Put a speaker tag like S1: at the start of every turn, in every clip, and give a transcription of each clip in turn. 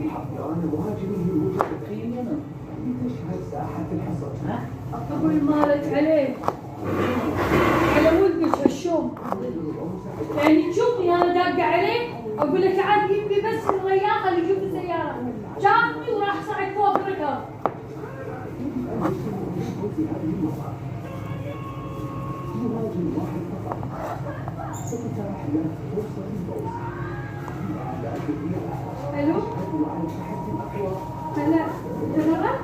S1: يحضران مهاجميه الوجود
S2: خيمنا
S1: لتشهد ساحة الحصر
S2: ها
S3: أقول مالك عليه على ولدك هالشوم يعني تشوفني أنا داقة عليك أقول لك تعال جيب لي بس الرياح خلي يشوف السيارة شافني وراح صعد فوق
S1: له الفوز
S3: ألو؟ هلا
S1: تمرة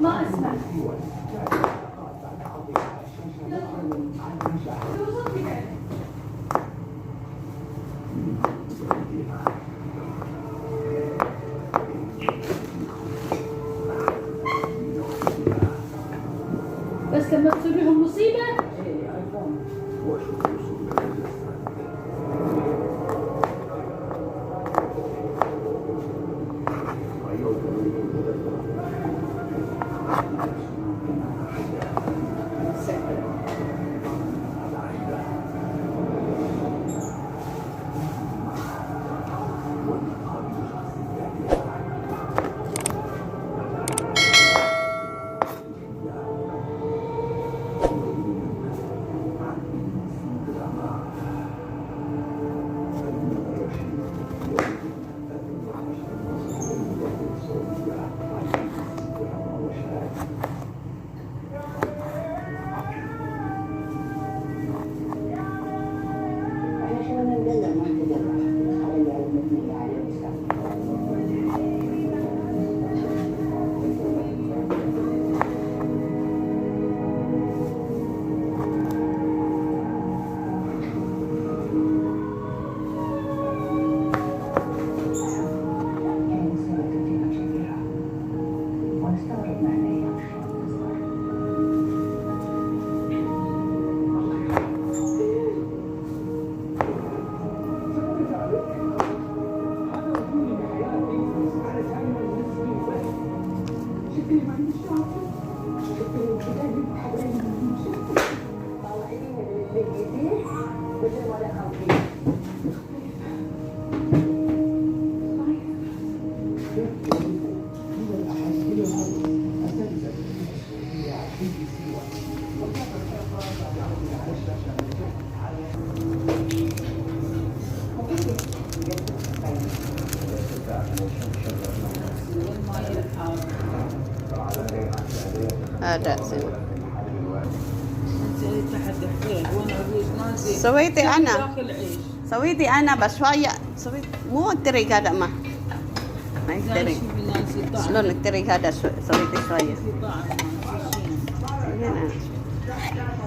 S3: ما أسمع. بس لما
S2: تصيري wouldn't. Uh, that's it.
S4: سويتي انا
S2: داخل عيش
S4: سويتي انا بس شويه سويت مو التريك هذا ما ما التريك
S2: شوفي نانسي طعم
S4: شلون التريك هذا شو- سويتي شويه
S2: في طعم نانسي شين.
S4: هنا.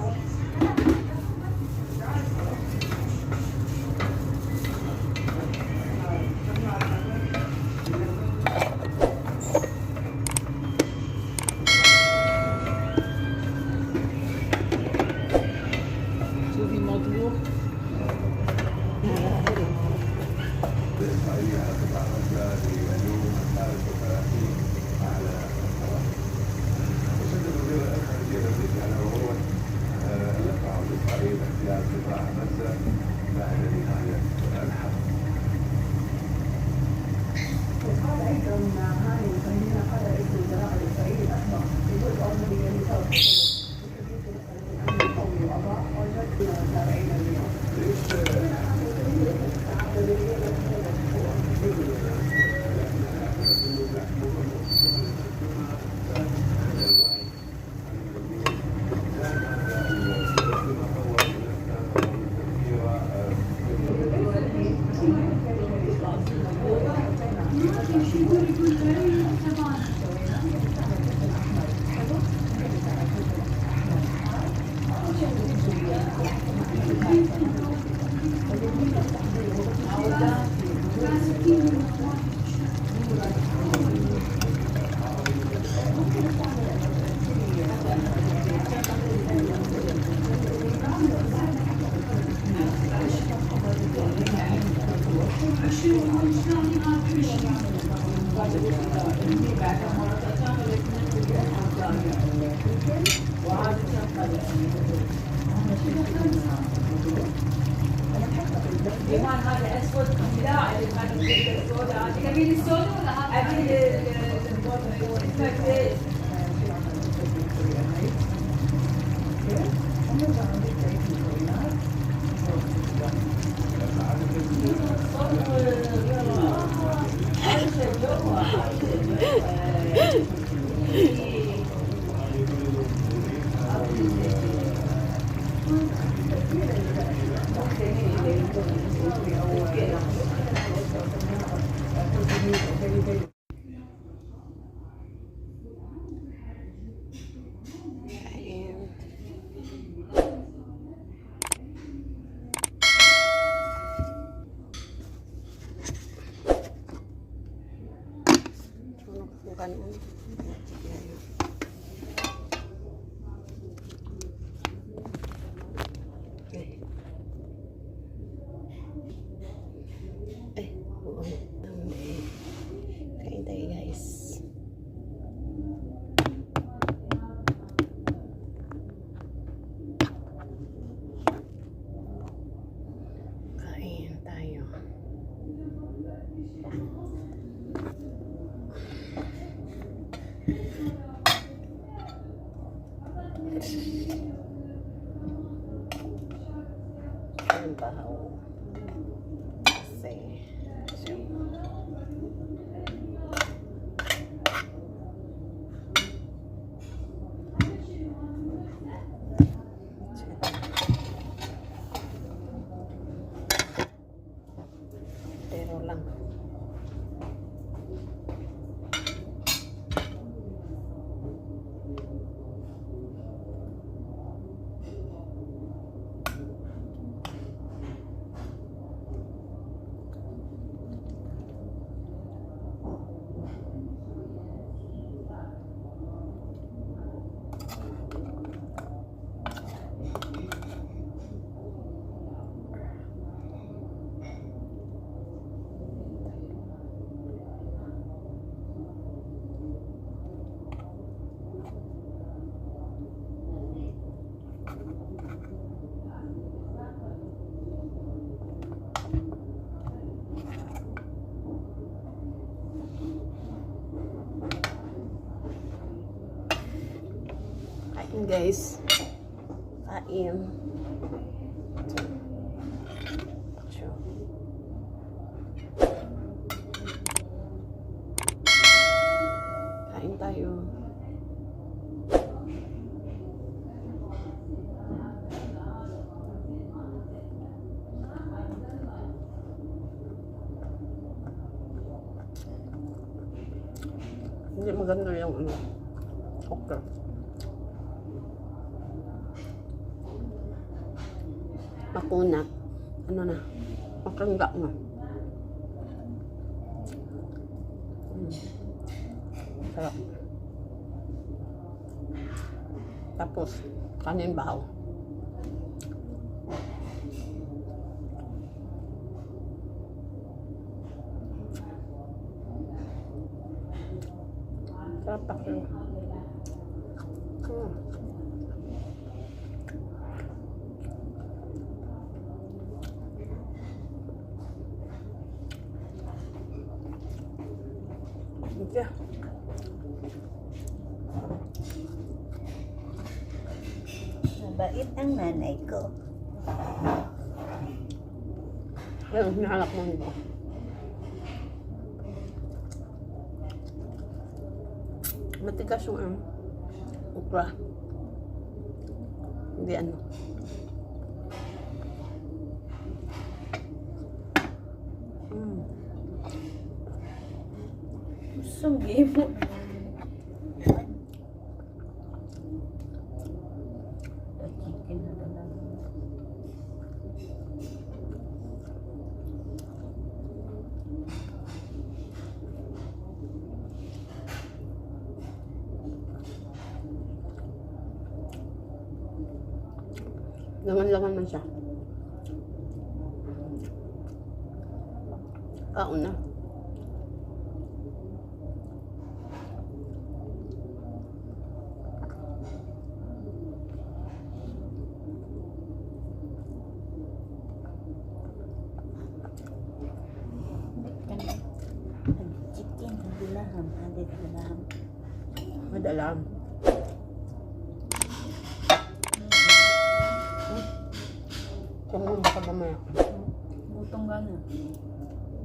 S4: Да. Здравствуйте. 安。Kain guys. Sure. Kain tayo. Hindi maganda yung ano. Okay. Makunat. Ano na? Makangga na. Mm. Sarap. Tapos, kanin bahaw. Sarap pa siya. Mm. Yeah.
S5: Mabait ang nanay ko.
S4: Ayun, hinahanap mo nito. Matigas yung ano, okra. Hindi ano. Mm.
S5: Sunggi mo.
S4: Laman-laman man siya. Kaon na.
S5: Chicken, hindi laham. Hindi laham.
S4: Madalam. Kung mo baka mamaya.
S5: Butong gana.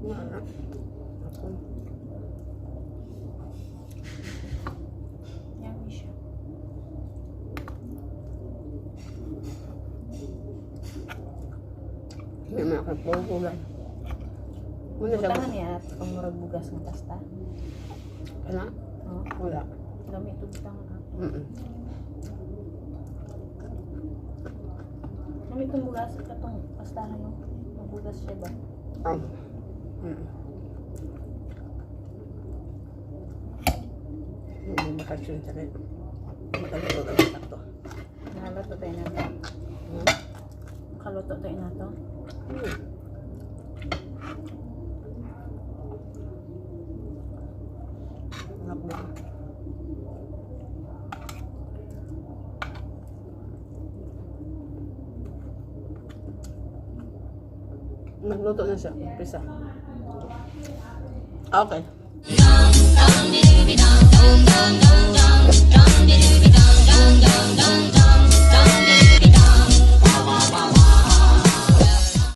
S4: Nga na. Ako.
S5: Yummy siya.
S4: May mga kapulkulan. Muna siya.
S5: Butangan niya at kung murag bugas ng pasta.
S4: Ano?
S5: Oh,
S4: Wala.
S5: gamit ito butangan ako.
S4: Mm-mm.
S5: Gamit itong bugas at itong pasta na yun. Mabugas siya ba?
S4: Oh. Mm. Hindi makasyon sa rin. Makaluto ka lang sakto.
S5: Nakaluto tayo na ito.
S4: Hmm?
S5: Kaluto tayo na ito.
S4: Hmm. Nagluto na siya. Pisa. Okay. Okay.